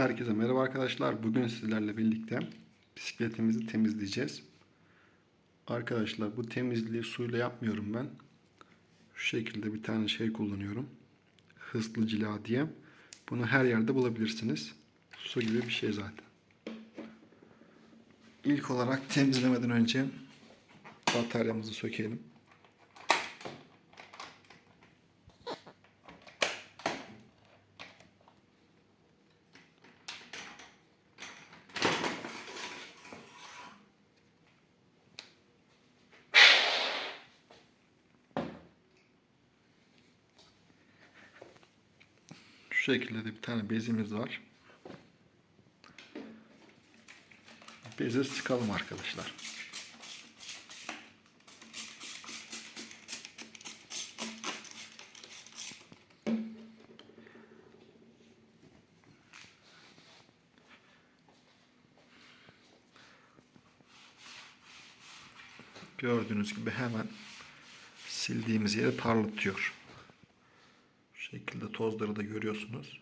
Herkese merhaba arkadaşlar. Bugün sizlerle birlikte bisikletimizi temizleyeceğiz. Arkadaşlar bu temizliği suyla yapmıyorum ben. Şu şekilde bir tane şey kullanıyorum. Hızlı cila diye. Bunu her yerde bulabilirsiniz. Su gibi bir şey zaten. İlk olarak temizlemeden önce bataryamızı sökelim. Şu şekilde de bir tane bezimiz var. Bezi sıkalım arkadaşlar. Gördüğünüz gibi hemen sildiğimiz yeri parlatıyor. Tozları da görüyorsunuz.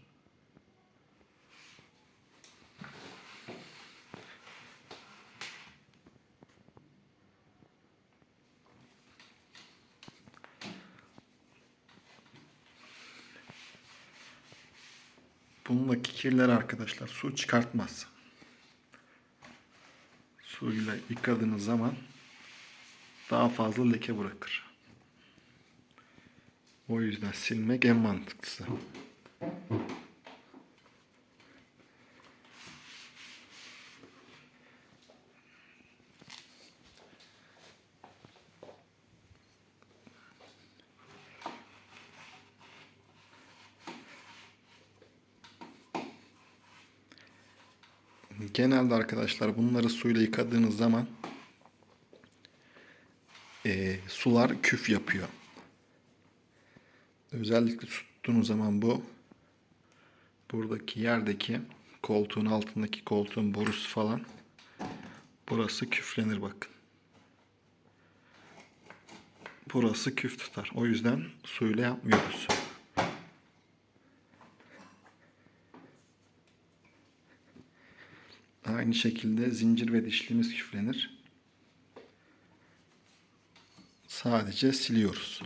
Bundaki kirler arkadaşlar su çıkartmaz. Suyla yıkadığınız zaman daha fazla leke bırakır. O yüzden silmek en mantıklısı. Genelde arkadaşlar bunları suyla yıkadığınız zaman eee, sular küf yapıyor. Özellikle tuttuğunuz zaman bu buradaki yerdeki koltuğun altındaki koltuğun borusu falan burası küflenir bakın. Burası küf tutar. O yüzden suyla yapmıyoruz. Aynı şekilde zincir ve dişliğimiz küflenir. Sadece siliyoruz.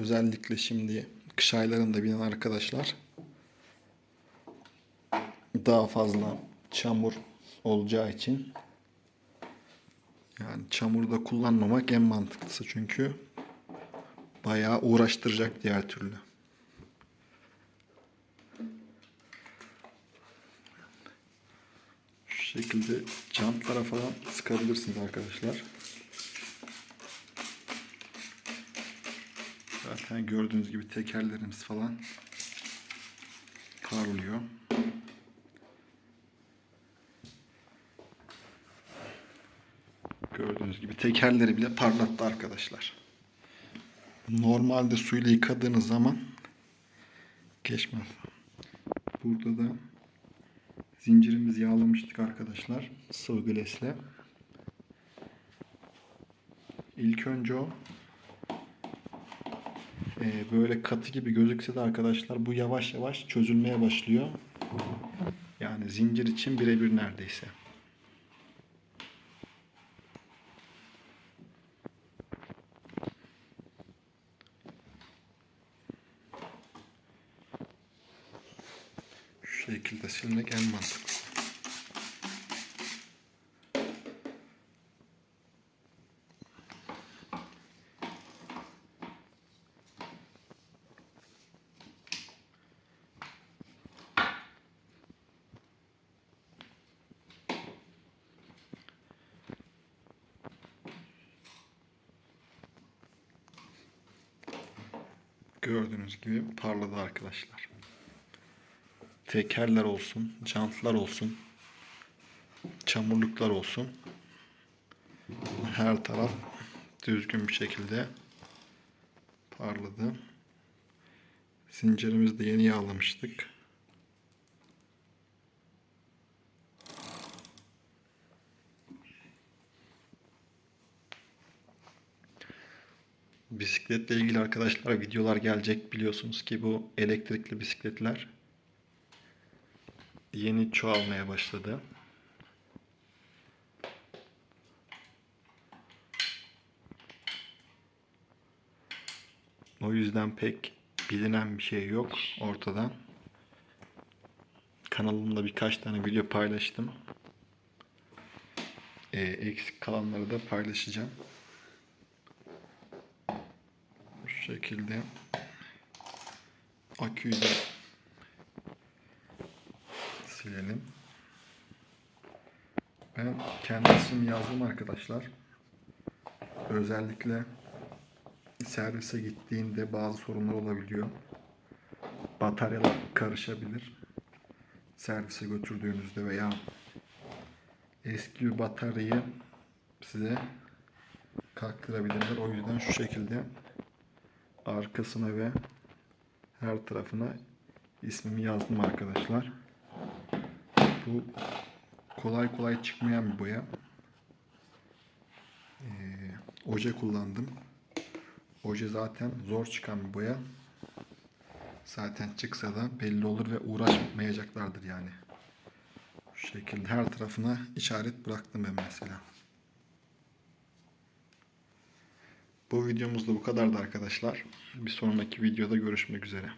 Özellikle şimdi kış aylarında binen arkadaşlar daha fazla çamur olacağı için yani çamurda kullanmamak en mantıklısı çünkü bayağı uğraştıracak diğer türlü. Şu şekilde jantlara falan sıkabilirsiniz arkadaşlar. Zaten gördüğünüz gibi tekerlerimiz falan parlıyor. Gördüğünüz gibi tekerleri bile parlattı arkadaşlar. Normalde suyla yıkadığınız zaman geçmez. Burada da zincirimizi yağlamıştık arkadaşlar sıvı glesle. İlk önce o böyle katı gibi gözükse de arkadaşlar bu yavaş yavaş çözülmeye başlıyor. Yani zincir için birebir neredeyse. Şekilde silmek en mantıklı. Gördüğünüz gibi parladı arkadaşlar. Tekerler olsun, jantlar olsun, çamurluklar olsun. Her taraf düzgün bir şekilde parladı. Zincirimizi de yeni yağlamıştık. Bisikletle ilgili arkadaşlar videolar gelecek. Biliyorsunuz ki bu elektrikli bisikletler yeni çoğalmaya başladı. O yüzden pek bilinen bir şey yok ortada. Kanalımda birkaç tane video paylaştım. Ee, eksik kalanları da paylaşacağım. Bu şekilde aküyü silelim. Ben kendi ismimi yazdım arkadaşlar. Özellikle servise gittiğinde bazı sorunlar olabiliyor. Bataryalar karışabilir. Servise götürdüğünüzde veya eski bir bataryayı size kalktırabilirler. O yüzden şu şekilde arkasına ve her tarafına ismimi yazdım arkadaşlar. Bu kolay kolay çıkmayan bir boya. Ee, oje kullandım. Oje zaten zor çıkan bir boya. Zaten çıksa da belli olur ve uğraşmayacaklardır yani. Şu şekilde her tarafına işaret bıraktım ben mesela. Bu videomuz da bu kadardı arkadaşlar. Bir sonraki videoda görüşmek üzere.